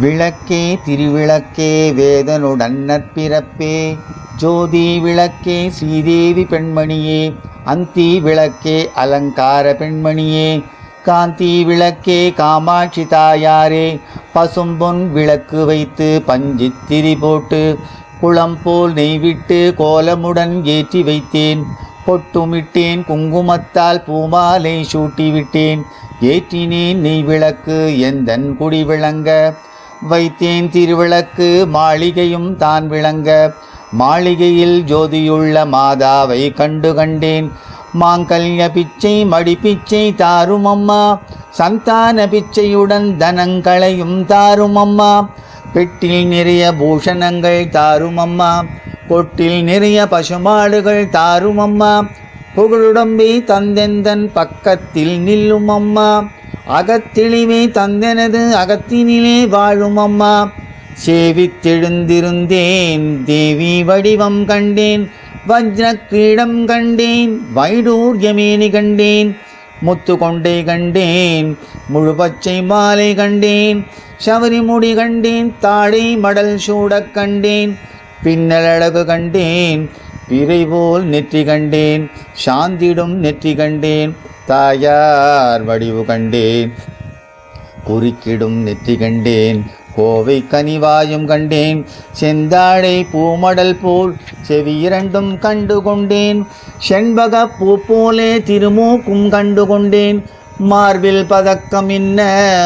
விளக்கே திருவிளக்கே வேதனுடன் நற்பிறப்பே ஜோதி விளக்கே ஸ்ரீதேவி பெண்மணியே. அந்தி விளக்கே அலங்கார பெண்மணியே. காந்தி விளக்கே காமாட்சி தாயாரே. பசும்பொன் விளக்கு வைத்து பஞ்சு திரி போட்டு குளம் போல் நெய்விட்டு கோலமுடன் ஏற்றி வைத்தேன். பொட்டுமிட்டேன் குங்குமத்தால் பூமாலை சூட்டிவிட்டேன். ஏற்றினேன் நெய் விளக்கு எந்தன் குடி விளங்க. வைத்தேன் திருவிளக்கு மாளிகையும் தான் விளங்க. மாளிகையில் ஜோதியுள்ள மாதாவை கண்டு கண்டேன். மாங்கல்ய பிச்சை மடிப்பிச்சை தாருமம்மா. சந்தான பிச்சையுடன் தனங்களையும் தாருமம்மா. பெட்டில் நிறைய பூஷணங்கள் தாருமம்மா. கொட்டில் நிறைய பசுமாடுகள் தாருமம்மா. புகழுடம்பி தந்தெந்தன் பக்கத்தில் நில்லுமம்மா. அகத்தெளிவே தந்தனது அகத்தினிலே வாழும் அம்மா. சேவித்தெழுந்திருந்தேன் தேவி வடிவம் கண்டேன் வஜ்ர கிரீடம் கண்டேன் வைடூர்யமேனி கண்டேன் முத்து கொண்டை கண்டேன் முழு பச்சை மாலை கண்டேன் சவரிமுடி கண்டேன் தாடை மடல் சூடக் கண்டேன் பின்னலழகு கண்டேன் பிறை போல் நெற்றி கண்டேன் சாந்திடும் நெற்றி கண்டேன் தாயார் வடிவு கண்டேன். குறுக்கிடும் நெற்றி கண்டேன். கோவை கனிவாயும் கண்டேன். செந்தாழை பூமடல் போல் செவி இரண்டும் கண்டு கொண்டேன். செண்பக பூ போலே திருமூக்கும் கண்டு கொண்டேன். மார்பில் பதக்கம் இன்ன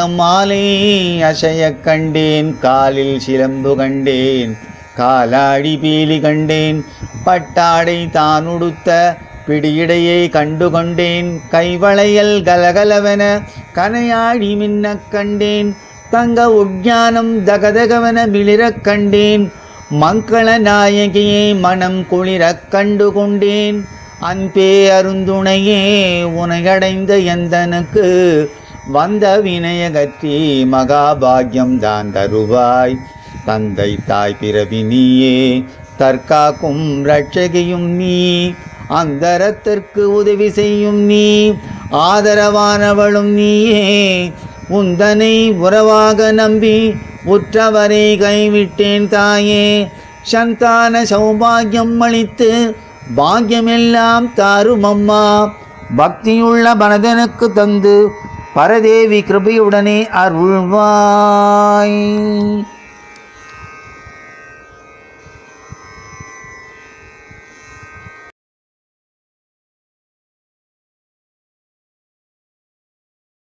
மாலை அசையக் கண்டேன். காலில் சிலம்பு கண்டேன். காலாடி பீலி கண்டேன். பட்டாடை தான் உடுத்த பிடியிடையை கண்டுகொண்டேன். கைவளையல் கலகலவென கனையாழி மின்னக் கண்டேன். தங்க உஜானம் தகதகவன மிளிரக் கண்டேன். மங்கள நாயகியை மனம் குளிரக் கண்டு கொண்டேன் அன்பே அருந்துணையே உனையடைந்த எந்தனுக்கு வந்த வினயகற்றி மகாபாகியம் தான் தருவாய். தந்தை தாய் பிறவி நீயே தற்காக்கும் ரட்சகியும் நீ அந்தரத்திற்கு உதவி செய்யும் நீ ஆதரவானவளும் நீயே. உந்தனை உறவாக நம்பி உற்றவரை கைவிட்டேன் தாயே. சந்தான சௌபாகியம் அளித்து பாக்கியமெல்லாம் தாரும் அம்மா. பக்தியுள்ள மனதனுக்கு தந்து பரதேவி கிருபையுடனே அருள்வாய்.